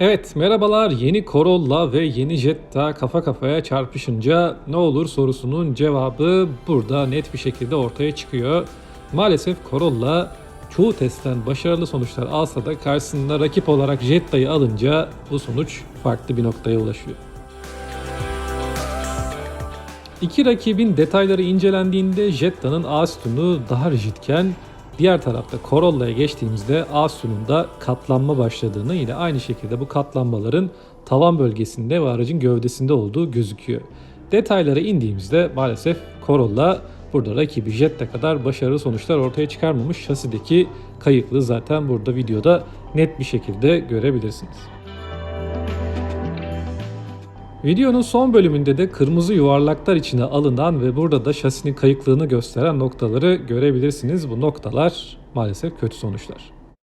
Evet merhabalar yeni Corolla ve yeni Jetta kafa kafaya çarpışınca ne olur sorusunun cevabı burada net bir şekilde ortaya çıkıyor. Maalesef Corolla çoğu testten başarılı sonuçlar alsa da karşısında rakip olarak Jetta'yı alınca bu sonuç farklı bir noktaya ulaşıyor. İki rakibin detayları incelendiğinde Jetta'nın A sütunu daha rigidken diğer tarafta Corolla'ya geçtiğimizde A sütununda katlanma başladığını yine aynı şekilde bu katlanmaların tavan bölgesinde ve aracın gövdesinde olduğu gözüküyor. Detaylara indiğimizde maalesef Corolla burada rakibi Jetta kadar başarılı sonuçlar ortaya çıkarmamış. Şasideki kayıklığı zaten burada videoda net bir şekilde görebilirsiniz. Videonun son bölümünde de kırmızı yuvarlaklar içine alınan ve burada da şasinin kayıklığını gösteren noktaları görebilirsiniz. Bu noktalar maalesef kötü sonuçlar.